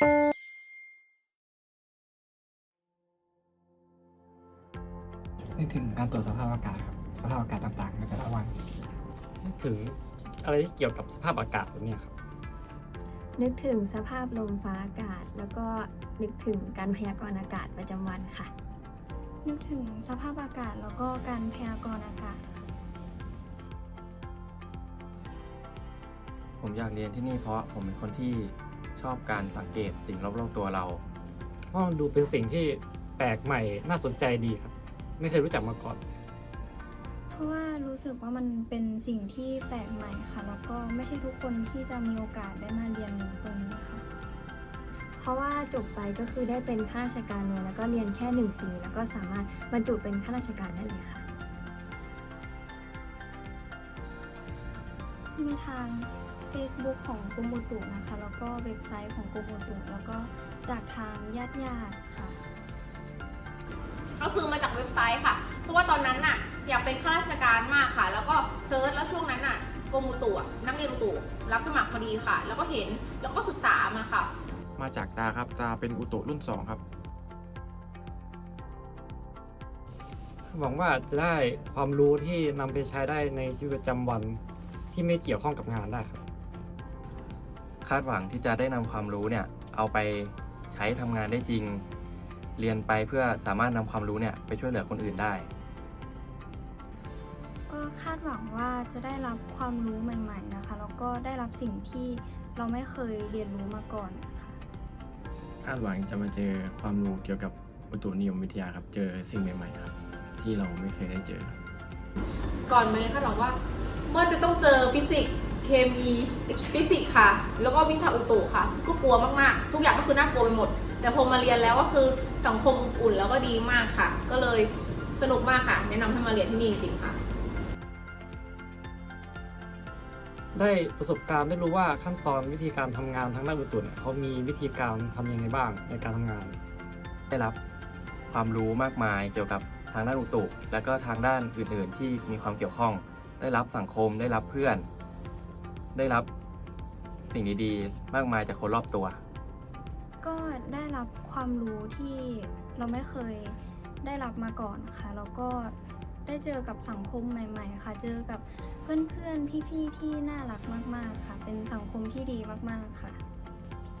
นึกถึงการตรวจสภาพอากาศครับ สภาพอากาศต่างๆในแต่ละวัน นึกถึงอะไรที่เกี่ยวกับสภาพอากาศแบบเนี้ยครับ นึกถึงสภาพลมฟ้าอากาศ แล้วก็นึกถึงการพยากรณ์อากาศประจำวันค่ะ นึกถึงสภาพอากาศแล้วก็การพยากรณ์อากาศค่ะผมอยากเรียนที่นี่เพราะผมเป็นคนที่ ชอบการสังเกตสิ่งรอบๆตัวเรา เพราะมันดูเป็นสิ่งที่แปลกใหม่น่าสนใจดีครับ ไม่เคยรู้จักมาก่อน เพราะว่ารู้สึกว่ามันเป็นสิ่งที่แปลกใหม่ค่ะ แล้วก็ไม่ใช่ทุกคนที่จะมีโอกาสได้มาเรียนตรงนี้ค่ะ เพราะว่าจบไปก็คือได้เป็นข้าราชการเลยแล้วก็เรียนแค่หนึ่งปีแล้วก็สามารถบรรจุเป็นข้าราชการได้เลยค่ะ มีทาง Facebook ของกรมอุตุนะคะ แล้วก็เว็บไซต์ของกรมอุตุแล้วก็จากทางญาติญาติๆค่ะ ก็คือมาจากเว็บไซต์ค่ะ เพราะว่าตอนนั้นน่ะอยากเป็นข้าราชการมากค่ะ แล้วก็เซิร์ชแล้วช่วงนั้นน่ะกรมอุตุอะนักเรียนอุตุรับสมัครพอดีค่ะ แล้วก็เห็นแล้วก็ศึกษามาค่ะ มาจากตาครับตาเป็นอุตุรุ่น 2 ครับ หวังว่าจะได้ความรู้ที่นำไปใช้ได้ในชีวิตประจำวันที่ไม่เกี่ยวข้องกับงานได้ครับ คาดหวังที่จะได้นำความรู้เนี่ยเอาไปใช้ทำงานได้จริง เรียนไปเพื่อสามารถนำความรู้เนี่ยไปช่วยเหลือคนอื่นได้ ก็คาดหวังว่าจะได้รับความรู้ใหม่ ๆนะคะแล้วก็ได้รับสิ่งที่เราไม่เคยเรียนรู้มาก่อนค่ะคาดหวังจะมาเจอความรู้เกี่ยวกับอุตุนิยมวิทยาครับ เจอสิ่งใหม่ๆครับ ที่เราไม่เคยได้เจอ ก่อนมาเรียนคาดหวังว่าเมื่อจะต้องเจอฟิสิกส์ เคมีฟิสิกส์ค่ะ แล้วก็วิชาอุตุค่ะซึ่งก็กลัวมากๆ ทุกอย่างก็คือน่ากลัวไปหมด แต่พอมาเรียนแล้วก็คือสังคมอบอุ่นแล้วก็ดีมากค่ะ ก็เลยสนุกมากค่ะ แนะนำให้มาเรียนที่นี่จริงๆค่ะ ได้ประสบการณ์ได้รู้ว่าขั้นตอนวิธีการทำงานทางด้านอุตุเนี่ยเขามีวิธีการทำยังไงบ้างในการทำงาน ได้รับความรู้มากมายเกี่ยวกับทางด้านอุตุ และก็ทางด้านอื่นๆ ที่มีความเกี่ยวข้อง ได้รับสังคมได้รับเพื่อน ได้รับสิ่งดีๆ มากมายจากคนรอบตัว ก็ได้รับความรู้ที่เราไม่เคยได้รับมาก่อนค่ะ แล้วก็ได้เจอกับสังคมใหม่ ๆ ค่ะ เจอกับเพื่อนๆ พี่ๆ ที่น่ารักมาก ๆ ค่ะ เป็นสังคมที่ดีมากๆ ค่ะ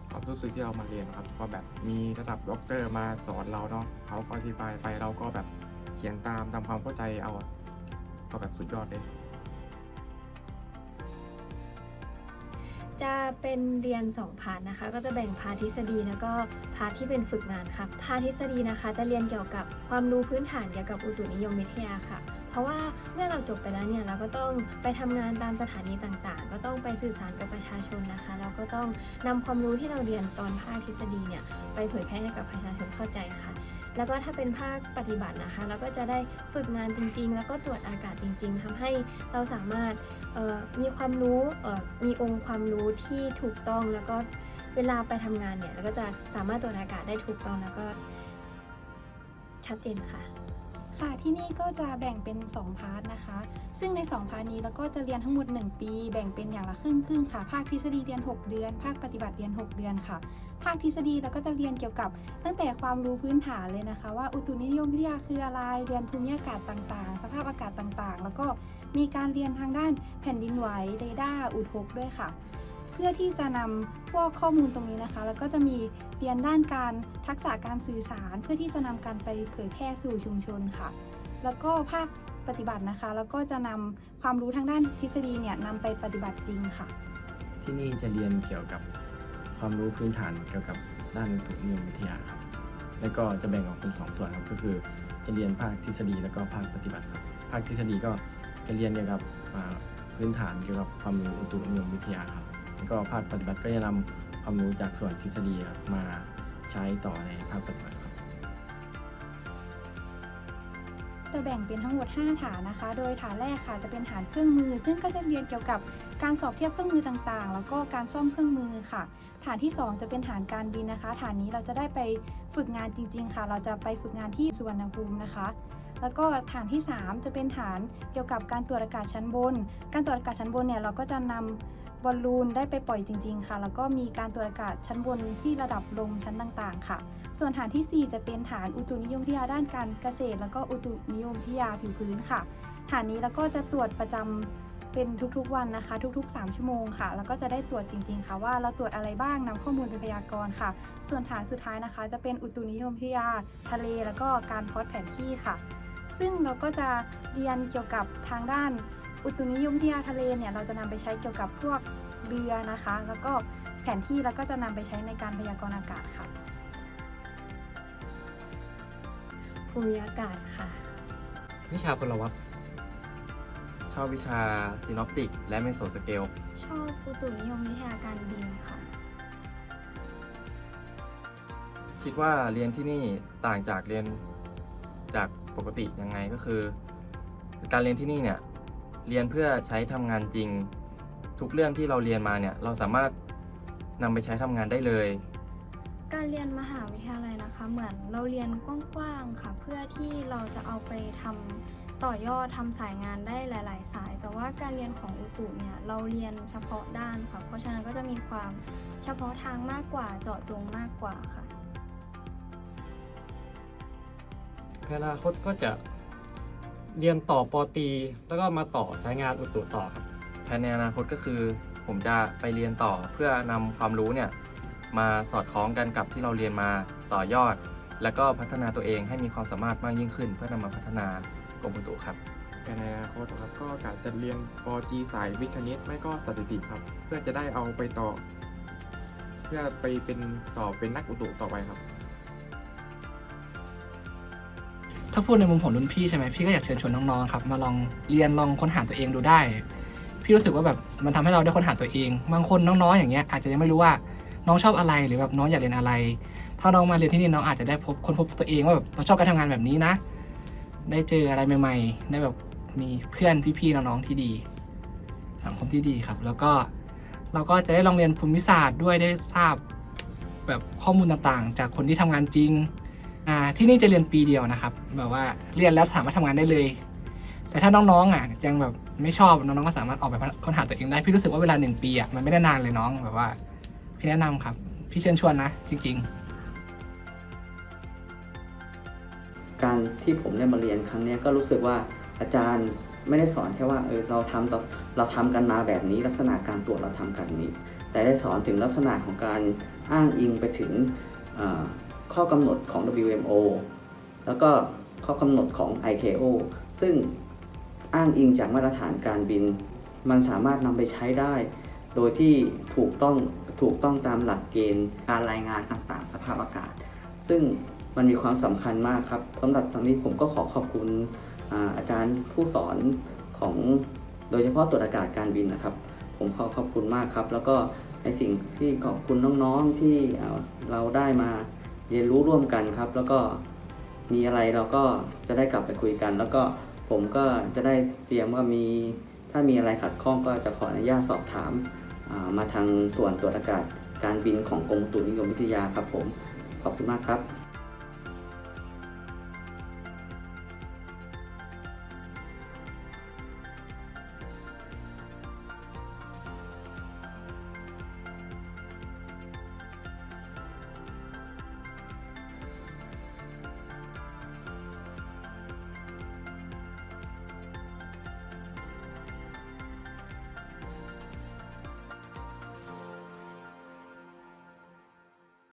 ความรู้สึกที่เรามาเรียนครับว่าแบบมีระดับด็อกเตอร์มาสอนเราเนาะเขาก็อธิบายไปเราก็แบบเขียนตามทำความเข้าใจเอาอะก็แบบสุดยอดเลย จะเป็นเรียน 2 พาร์ทนะคะ ก็จะแบ่งพาร์ททฤษฎีแล้วก็พาร์ทที่เป็นฝึกงานค่ะพาร์ททฤษฎีนะคะ จะเรียนเกี่ยวกับความรู้พื้นฐานเกี่ยวกับอุตุนิยมวิทยาค่ะ เพราะว่าเมื่อเราจบไปแล้วเนี่ยเราก็ต้องไปทำงานตามสถานีต่างๆ ก็ต้องไปสื่อสารกับประชาชนนะคะแล้วก็ต้องนำความรู้ที่เราเรียนตอนภาคทฤษฎีเนี่ยไปเผยแพร่ให้กับประชาชนเข้าใจค่ะ แล้วก็ถ้าเป็นภาคปฏิบัตินะคะ เราก็จะได้ฝึกงานจริง ๆ แล้วก็ตรวจอากาศจริง ๆทำให้เราสามารถมีความรู้มีองค์ความรู้ที่ถูกต้องแล้วก็เวลาไปทำงานเนี่ยเราก็จะสามารถตรวจอากาศได้ถูกต้องแล้วก็ชัดเจนค่ะ ค่ะที่นี่ก็จะแบ่งเป็น 2 พาร์ทนะคะ ซึ่งใน 2 พาร์ทนี้เราก็จะเรียนทั้งหมด 1 ปี แบ่งเป็นอย่างละครึ่งครึ่งๆค่ะ ภาคทฤษฎีเรียน 6 เดือน ภาคปฏิบัติเรียน 6 เดือนค่ะ ภาคทฤษฎีเราก็จะเรียนเกี่ยวกับตั้งแต่ความรู้พื้นฐานเลยนะคะ ว่าอุตุนิยมวิทยาคืออะไร เรียนภูมิอากาศต่างๆ สภาพอากาศต่างๆ แล้วก็มีการเรียนทางด้านแผ่นดินไหวเรดาร์อุทกด้วยค่ะ พื่อที่จะนำพวกข้อมูลตรงนี้นะคะ แล้วก็จะมีเรียนด้านการทักษะการสื่อสาร เพื่อที่จะนำการไปเผยแพร่สู่ชุมชนค่ะ แล้วก็ภาคปฏิบัตินะคะ แล้วก็จะนำความรู้ทางด้านทฤษฎีเนี่ยนำไปปฏิบัติจริงค่ะ ที่นี่จะเรียนเกี่ยวกับความรู้พื้นฐานเกี่ยวกับด้านอุตุนิยมวิทยาครับ แล้วก็จะแบ่งออกเป็นสองส่วนครับ ก็คือจะเรียนภาคทฤษฎีแล้วก็ภาคปฏิบัติครับ ภาคทฤษฎีก็จะเรียนเกี่ยวกับพื้นฐานเกี่ยวกับความรู้อุตุนิยมวิทยาครับ ก็ภาคปฏิบัติก็จะนำความรู้จากส่วนทฤษฎีครับมาใช้ต่อในภาคปฏิบัติครับจะแบ่งเป็นทั้งหมด 5 ฐานนะคะ โดยฐานแรกค่ะจะเป็นฐานเครื่องมือ ซึ่งก็จะเรียนเกี่ยวกับการสอบเทียบเครื่องมือต่างๆ แล้วก็การซ่อมเครื่องมือค่ะ ฐานที่ 2 จะเป็นฐานการบินนะคะ ฐานนี้เราจะได้ไปฝึกงานจริง ๆ ค่ะ เราจะไปฝึกงานที่สุวรรณภูมินะคะ แล้วก็ฐานที่ 3 จะเป็นฐานเกี่ยวกับการตรวจอากาศชั้นบน การตรวจอากาศชั้นบนเนี่ยเราก็จะนำ บอลลูนได้ไปปล่อยจริง ๆ ค่ะ แล้วก็มีการตรวจอากาศชั้นบนที่ระดับลมชั้นต่างๆ ค่ะ ส่วนฐานทีสี่ 4 จะเป็นฐานอุตุนิยมวิทยาด้านการเกษตร แล้วก็อุตุนิยมวิทยาผิวพื้นค่ะ ฐานนี้แล้วก็จะตรวจประจำเป็นทุกๆวันนะคะ ทุกๆ 3 ชั่วโมงค่ะ แล้วก็จะได้ตรวจจริง ๆ ค่ะ ว่าเราตรวจอะไรบ้างนำข้อมูลไปพยากรณ์ค่ะ ส่วนฐานสุดท้ายนะคะ จะเป็นอุตุนิยมวิทยา ทะเล แล้วก็การพอตแผนที่ค่ะ ซึ่งเราก็จะเรียนเกี่ยวกับทางด้าน อุตุนิยมวิทยาทะเลเนี่ยเราจะนำไปใช้เกี่ยวกับพวกเรือนะคะ แล้วก็แผนที่แล้วก็จะนำไปใช้ในการพยากรณ์อากาศค่ะ ภูมิอากาศค่ะวิชาพลวัตชอบวิชาซีนอปติก และเมโซสเกล ชอบอุตุนิยมวิทยาการบินค่ะ คิดว่าเรียนที่นี่ต่างจากเรียนจากปกติยังไงก็คือ การเรียนที่นี่เนี่ย เรียนเพื่อใช้ทำงานจริง ทุกเรื่องที่เราเรียนมาเนี่ยเราสามารถนำไปใช้ทำงานได้เลย การเรียนมหาวิทยาลัยนะคะ เหมือนเราเรียนกว้างๆค่ะ เพื่อที่เราจะเอาไปทำต่อยอดทำสายงานได้หลาย ๆ สาย แต่ว่าการเรียนของอุตุเนี่ยเราเรียนเฉพาะด้านค่ะ เพราะฉะนั้นก็จะมีความเฉพาะทางมากกว่าเจาะจงมากกว่าค่ะในอนาคตก็จะ เรียนต่อปอตรีแล้วก็มาต่อสายงานอุตุต่อครับแผนในอนาคตก็คือ ผมจะไปเรียนต่อเพื่อนำความรู้เนี่ยมาสอดคล้องกันกับที่เราเรียนมาต่อยอด แล้วก็พัฒนาตัวเองให้มีความสามารถมากยิ่งขึ้น เพื่อนำมาพัฒนากรมอุตุครับ แต่ในอนาคตครับก็กะจะเรียนปอตรีสายวิทย์คณิตไม่ก็สถิติครับ เพื่อจะได้เอาไปต่อ เพื่อไปเป็นสอบเป็นนักอุตุต่อไปครับ ถ้าพูดในมุมของรุ่นพี่ใช่ไหมพี่ก็อยากเชิญชวนน้องๆครับมาลองเรียนลองค้นหาตัวเองดูได้ พี่รู้สึกว่าแบบมันทำให้เราได้ค้นหาตัวเอง บางคนน้องๆอย่างเงี้ยอาจจะยังไม่รู้ว่าน้องชอบอะไรหรือแบบน้องอยากเรียนอะไร ถ้าน้องมาเรียนที่นี่น้องอาจจะได้พบค้นพบตัวเองว่าแบบเราชอบการทำงานแบบนี้นะ ได้เจออะไรใหม่ ๆ ได้แบบมีเพื่อนพี่ๆน้องๆที่ดี สังคมที่ดีครับ แล้วก็เราก็จะได้ลองเรียนภูมิศาสตร์ด้วยได้ทราบแบบข้อมูลต่างๆ จากคนที่ทำงานจริง อ่าที่นี่จะเรียนปีเดียวนะครับ แบบว่าเรียนแล้วสามารถทำงานได้เลย แต่ถ้าน้องๆอะยังแบบไม่ชอบน้องๆก็สามารถออกไปค้นหาตัวเองได้ พี่รู้สึกว่าเวลาหนึ่งปีอะมันไม่ได้นานเลยน้องแบบว่า พี่แนะนำครับ พี่เชิญชวนนะ จริงๆการที่ผมได้มาเรียนครั้งเนี้ยก็รู้สึกว่าอาจารย์ไม่ได้สอนแค่ว่าเออเราทำต่อเราทำกันมาแบบนี้ ลักษณะการตรวจเราทำกันนี้ แต่ได้สอนถึงลักษณะของการอ้างอิงไปถึงเอ่อ ข้อกำหนดของ WMO แล้วก็ข้อกำหนดของ ICAO ซึ่งอ้างอิงจากมาตรฐานการบิน มันสามารถนำไปใช้ได้ โดยที่ถูกต้องถูกต้องตามหลักเกณฑ์การรายงานต่างๆ สภาพอากาศ ซึ่งมันมีความสำคัญมากครับสำหรับตรงนี้ผมก็ขอขอบคุณอาอาจารย์ผู้สอนของโดยเฉพาะตรวจอากาศการบินนะครับ ผมขอขอบคุณมากครับ แล้วก็ในสิ่งที่ขอบคุณน้องๆที่เเราได้มา เรียนรู้ร่วมกันครับ แล้วก็มีอะไรเราก็จะได้กลับไปคุยกัน แล้วก็ผมก็จะได้เตรียมว่ามีถ้ามีอะไรขัดข้องก็จะขออนุญาตสอบถามมาทางส่วนตรวจอากาศการบินของกรมอุตุนิยมวิทยาครับผมขอบคุณมากครับ